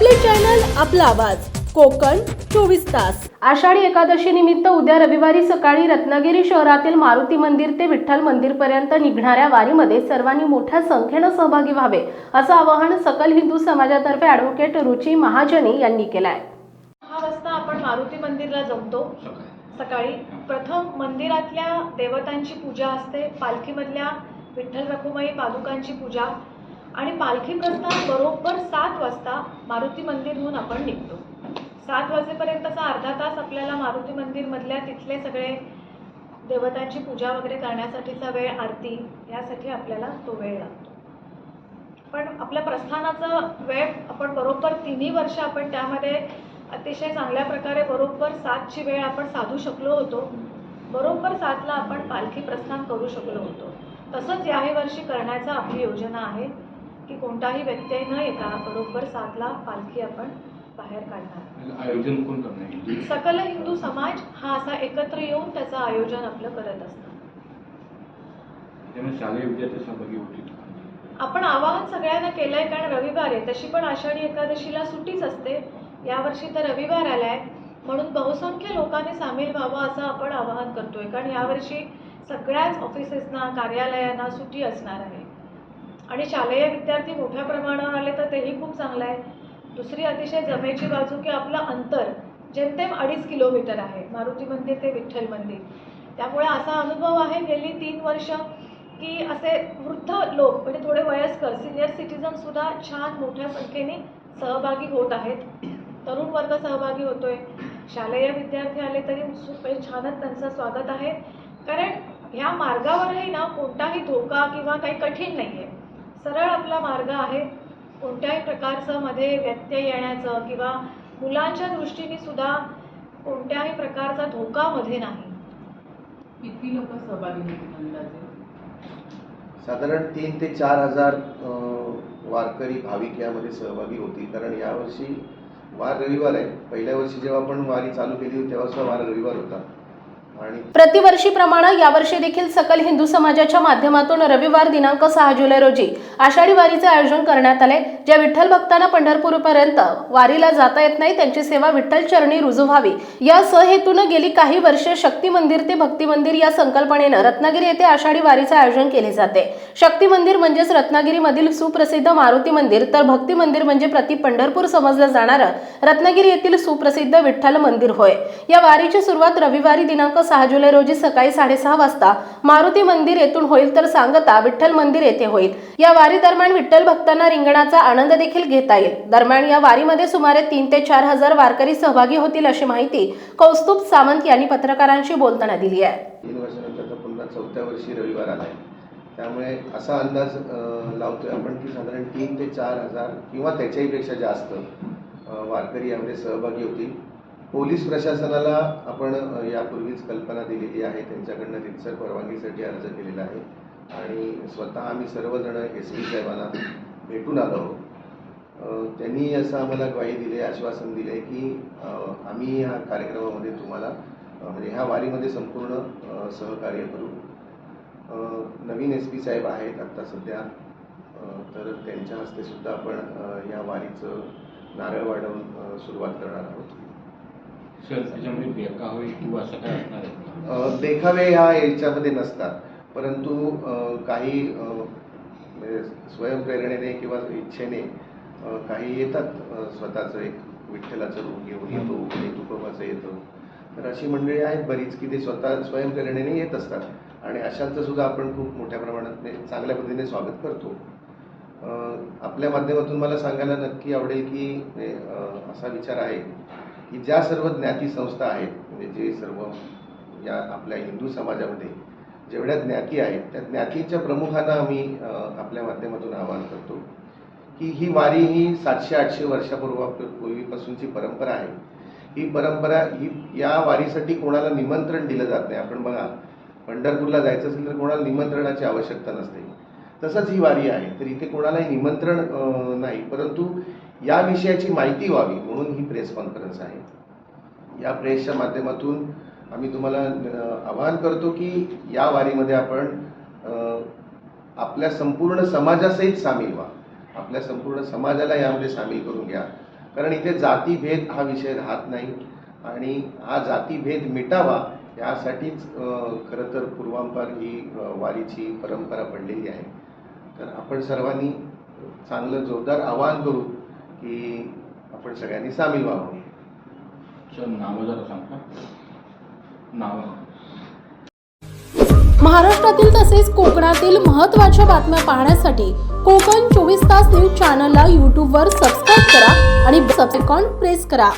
आपला आवाज. कोकण चोवीस तास. आषाढी एकादशी निमित्त उद्या रविवारी सकाळी रत्नागिरी शहरातील मारुती मंदिर ते विठ्ठल मंदिर पर्यंत निघणाऱ्या वारीमध्ये सर्वांनी मोठ्या संख्येनं सहभागी व्हावे असं आवाहन सकल हिंदू समाजातर्फे ॲडव्होकेट रुची महाजनी यांनी केलं आहे सहा वाजता आपण मारुती मंदिरला जमतो. सकाळी प्रथम मंदिरातल्या देवतांची पूजा असते पालखीमधल्या विठ्ठल रखुमाई पादुकांची पूजा आणि पालखी प्रस्थान बरोबर सात वाजता मारुती मंदिरहून आपण निघतो. सात वाजेपर्यंतचा अर्धा तास आपल्याला मारुती मंदिरमधल्या तिथले सगळे देवतांची पूजा वगैरे करण्यासाठीचा वेळ आरती यासाठी आपल्याला तो वेळ लागतो. पण आपल्या प्रस्थानाचा वेळ आपण बरोबर तिन्ही वर्ष आपण त्यामध्ये अतिशय चांगल्या प्रकारे बरोबर सातची वेळ आपण साधू शकलो होतो. बरोबर सातला आपण पालखी प्रस्थान करू शकलो होतो. तसंच याही वर्षी करण्याचा आपली योजना आहे. की कोणताही व्यत्यय न येता बरोबर सातला पालखी आपण बाहेर काढणार. आयोजन कोण करणार? सकल हिंदू समाज हा असा एकत्र येऊन त्याचं आयोजन आपलं करत असतं त्यामुळे शालेय विद्यार्थी सहभागी होतील. आपण आवाहन सगळ्यांना केलंय कारण रविवार आहे. तशी पण आषाढी एकादशीला सुट्टीच असते. यावर्षी तर रविवार आलाय. म्हणून बहुसंख्य लोकांनी सामील व्हावं असं आपण आवाहन करतोय. कारण यावर्षी सगळ्याच ऑफिसेसना कार्यालयांना सुट्टी असणार आहे. आणि शालेय विद्यार्थी मोठ्या प्रमाणावर आले तर तेही खूप चांगलं आहे. दुसरी अतिशय जमेची बाजू की आपलं अंतर जेमतेम अडीच किलोमीटर आहे. मारुती मंदिर ते विठ्ठल मंदिर. त्यामुळे असा अनुभव आहे गेली तीन वर्ष की असे वृद्ध लोक म्हणजे थोडे वयस्कर सिनियर सिटीजनसुद्धा छान मोठ्या संख्येने सहभागी होत आहेत. तरुण वर्ग सहभागी होतोय. शालेय विद्यार्थी आले तरी उत्सुक म्हणजे छानच त्यांचं स्वागत आहे. कारण ह्या मार्गावरही ना कोणताही धोका किंवा काही कठीण नाही आहे सरळ आपला मार्ग आहे. कोणत्याही प्रकारचं मध्ये व्यत्यय येण्याचं किंवा मुलांच्या दृष्टीने सुद्धा कोणत्याही प्रकारचा धोका मध्ये नाही. किती लोक सहभागी होतील अंदाजे साधारण तीन ते चार हजार वारकरी भाविक यामध्ये सहभागी होतील कारण यावर्षी वार रविवार आहे. पहिल्या वर्षी जेव्हा आपण वारी चालू केली होती तेव्हा सुद्धा वार रविवार होता. प्रतिवर्षीप्रमाणे यावर्षी देखील सकल हिंदू समाजाच्या माध्यमातून रविवार दिनांक सहा जुलै रोजी आषाढी वारीचे आयोजन करण्यात आले. ज्या विठ्ठल भक्तांना पंढरपूरपर्यंत वारीला जाता येत नाही त्यांची सेवा विठ्ठल चरणी रुजू व्हावी. या सहेतून गेली काही वर्षे शक्ती मंदिर ते भक्ती मंदिर या संकल्पनेनं रत्नागिरी येथे आषाढी वारीचे आयोजन केले जाते. शक्ती मंदिर म्हणजेच रत्नागिरीमधील सुप्रसिद्ध मारुती मंदिर तर भक्ती मंदिर म्हणजे प्रति पंढरपूर समजलं जाणारं रत्नागिरी येथील सुप्रसिद्ध विठ्ठल मंदिर होय. या वारीची सुरुवात रविवारी दिनांक सहा जुलै रोजी सकाळी साडेसहा वाजता मारुती मंदिर येथून होईल तर सांगता विठ्ठल मंदिर येथे होईल. या वारी दरम्यान विठ्ठल भक्तांना रिंगणाचा आनंद देखील घेता येईल. दरम्यान या वारीमध्ये सुमारे तीन ते चार हजार वारकरी सहभागी होतील अशी माहिती कौस्तुभ सावंत यांनी पत्रकारांशी बोलताना दिली आहे. चौथ्या वर्षी रविवार आला आहे त्यामुळे असा अंदाज लावतोय आपण की साधारण तीन ते चार हजार किंवा त्याच्याहीपेक्षा जास्त वारकरी यामध्ये सहभागी होतील. पोलीस प्रशासनाला आपण यापूर्वीच कल्पना दिलेली आहे. त्यांच्याकडनं रितसर परवानगीसाठी अर्ज केलेला आहे. आणि स्वतः आम्ही सर्वजण एस पी साहेबांना भेटून आलो आहोत. त्यांनी असं आम्हाला ग्वाही दिली आश्वासन दिले की आम्ही या कार्यक्रमामध्ये तुम्हाला म्हणजे ह्या वारीमध्ये संपूर्ण सहकार्य करू. नवीन एस पी साहेब आहेत आत्ता सध्या. तर त्यांच्या हस्ते सुद्धा आपण या वारीचं नारळ वाढवून सुरुवात करणार आहोत. सर त्याच्यामध्ये किंवा असं काय असणार आहे? का? अ, देखावे ह्या याच्यामध्ये नसतात. परंतु काही म्हणजे स्वयंप्रेरणेने किंवा इच्छेने काही येतात स्वतःचं एक विठ्ठलाचं रूप घेऊन येतो कोणी तुकोबाचं येतं. तर अशी मंडळी आहेत बरीच की ते स्वतः स्वयंप्रेरणेने येत असतात. आणि अशांचं सुद्धा आपण खूप मोठ्या प्रमाणात म्हणजे चांगल्या पद्धतीने स्वागत करतो. आपल्या माध्यमातून मला सांगायला नक्की आवडेल की म्हणजे, असा विचार आहे. की ज्या सर्व ज्ञाती संस्था आहेत म्हणजे जे सर्व या आपल्या हिंदू समाजामध्ये जेवढ्या ज्ञाती आहेत त्या ज्ञातीच्या प्रमुखांना आम्ही आपल्या माध्यमातून आवाहन करतो की ही वारी ही सातशे आठशे वर्षापूर्वा पूर्वीपासूनची परंपरा आहे. ही परंपरा ही या वारीसाठी कोणाला निमंत्रण दिलं जात नाही. आपण बघा पंढरपूरला जायचं असेल तर कोणाला निमंत्रणाची आवश्यकता नसते. तसंच ही वारी आहे तर इथे कोणालाही निमंत्रण नाही. परंतु या विषयाची माहिती व्हावी म्हणून ही प्रेस कॉन्फरन्स आहे. या प्रेसच्या माध्यमातून आम्ही तुम्हाला आवाहन करतो की या वारीमध्ये आपण आपल्या संपूर्ण समाजासहित सामील व्हा. आपल्या संपूर्ण समाजाला यामध्ये सामील करून घ्या. कारण इथे जातीभेद हा विषय राहत नाही आणि हा जातीभेद मिटावा यासाठीच खरं तर पूर्वांपार ही वारीची परंपरा पडलेली आहे. तर आपण सर्वांनी चांगलं जोरदार आवाहन करू. की आपण सगळ्यांनी सामील व्हावं. सर नावं जरा सांगता नावं महाराष्ट्रातील तसेच कोकणातील महत्त्वाच्या बातम्या पाहण्यासाठी कोकण चोवीस तास न्यूज चॅनलला यूट्यूबवर सबस्क्राईब करा आणि आयकॉन प्रेस करा.